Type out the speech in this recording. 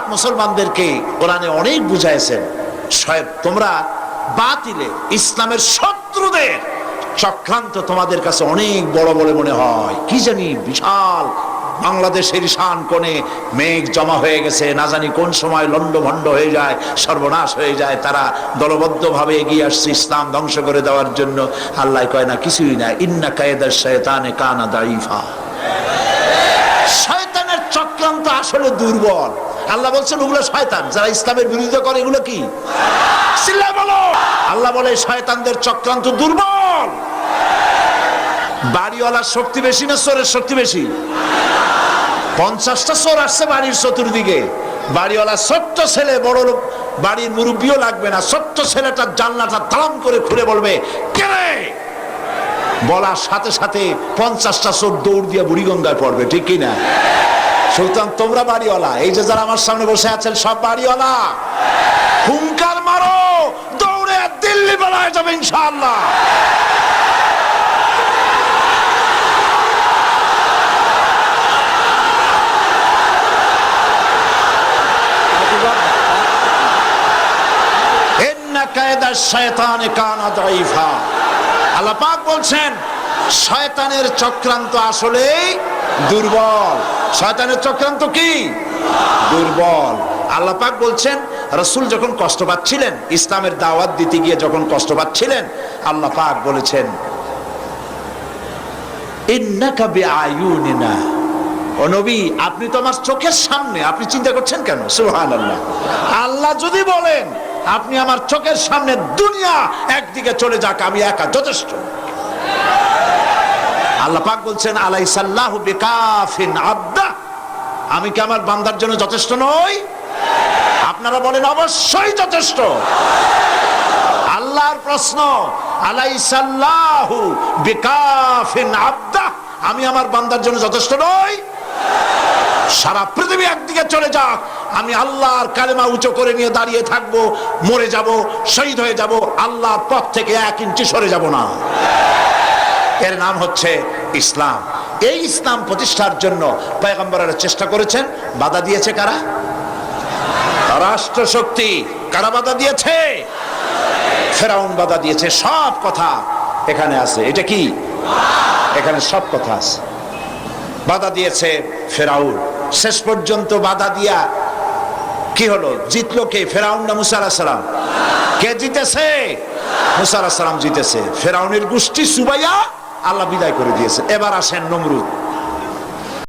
পাক মুসলমানদেরকে কোরআনে অনেক বুঝাইছেন। শয়ে- তোমরা বাতিলে ইসলামের শত্রুদের চক্রান্ত তোমাদের কাছে অনেক বড় বলে মনে হয়। কি জানি বিশাল বাংলাদেশের শান কোণে মেঘ জমা হয়ে গেছে, না জানি কোন সময় লন্ডভন্ড হয়ে যায়, সর্বনাশ হয়ে যায়, তারা দলবদ্ধভাবে এগিয়ে আসছে ইসলাম ধ্বংস করে দেওয়ার জন্য। আল্লাহ কয়, না, কিছুই না, ইন্না কায়দার শয়তানে কানা দাইফা শয়তানের চক্রান্ত আসলে দুর্বল। আল্লাহ বলছেন, ওগুলো শয়তান। যারা ইসলামের বিরোধিতা করে, এগুলো কি? আল্লাহ বলে, শয়তানদের চক্রান্ত দুর্বল। বাড়িওয়ালার শক্তি বেশি না চোরের শক্তি বেশি? পঞ্চাশটা চোর আসছে বাড়ির চতুর্দিকে। বাড়িওয়ালা ছোট্ট ছেলে, বড় লোক, বাড়ির মুরব্বীও লাগবে না। ছোট্ট ছেলেটার জানলাটা তালাম করে খুলে বলবে, কে রে?" বলার সাথে সাথে পঞ্চাশটা চোর দৌড় দিয়ে বুড়িগঙ্গায় পড়বে, ঠিক কি সুলতান তোমরা বাড়িওয়ালা, এই যে যারা আমার সামনে বসে আছেন, সব বাড়িওয়ালা, হুঙ্কার মারো, দৌড়ে দিল্লি বেলায় যাবে ইনশাআল্লাহ। কায়দা শয়তানে কানা দাইফা আল্লাহ পাক বলছেন শয়তানের চক্রান্ত আসলেই দুর্বল। শয়তানের চক্রান্ত কি? দুর্বল। আল্লাহ পাক বলছেন, রসুল যখন কষ্ট পাচ্ছিলেন, ইসলামের দাওয়াত দিতে গিয়ে যখন কষ্ট পাচ্ছিলেন, আল্লাহ পাক বলেছেন আপনি তো আমার চোখের সামনে, আপনি চিন্তা করছেন কেন? সুবহানাল্লাহ। আল্লাহ যদি বলেন, আপনি আমার চোখের সামনে দুনিয়া, একদিকে চলে যাক, আমি একা যথেষ্ট। আল্লাহ পাক বলছেন আলাই সাল্লাহ বিকাফিন আব্দা। আমি কি আমার বান্দার জন্য যথেষ্ট নই? আপনারা বলেন, অবশ্যই যথেষ্ট। আল্লাহর প্রশ্ন আলাই সাল্লাহু বিকাফিন আব্দা? আমি আমার বান্দার জন্য যথেষ্ট নই। সারা পৃথিবী একদিকে চলে যাক। আমি আল্লাহর কালেমা উঁচু করে নিয়ে দাঁড়িয়ে থাকব, মরে যাব, শহীদ হয়ে যাব, আল্লাহর পথ থেকে এক ইঞ্চি সরে যাব না। এর নাম হচ্ছে ইসলাম। এই ইসলাম প্রতিষ্ঠার জন্য পয়গম্বরেরা চেষ্টা করেছেন, বাধা দিয়েছে কারা? রাষ্ট্র শক্তি কারা বাধা দিয়েছে? ফেরাউন বাধা দিয়েছে, সব কথা এখানে আছে। এটা কি? এখানে সব কথা আছে। বাধা দিয়েছে ফেরাউন। শেষ পর্যন্ত বাধা দিয়া কি হলো? জিতলো কে? ফেরাউন না মুসা আলাহিস সালাম? কে জিতেছে? মুসা আলাহিস সালাম জিতেছে। ফেরাউনের গোষ্ঠী সুবাইয়া আল্লাহ বিদায় করে দিয়েছে। এবার আসেন নমরুদ।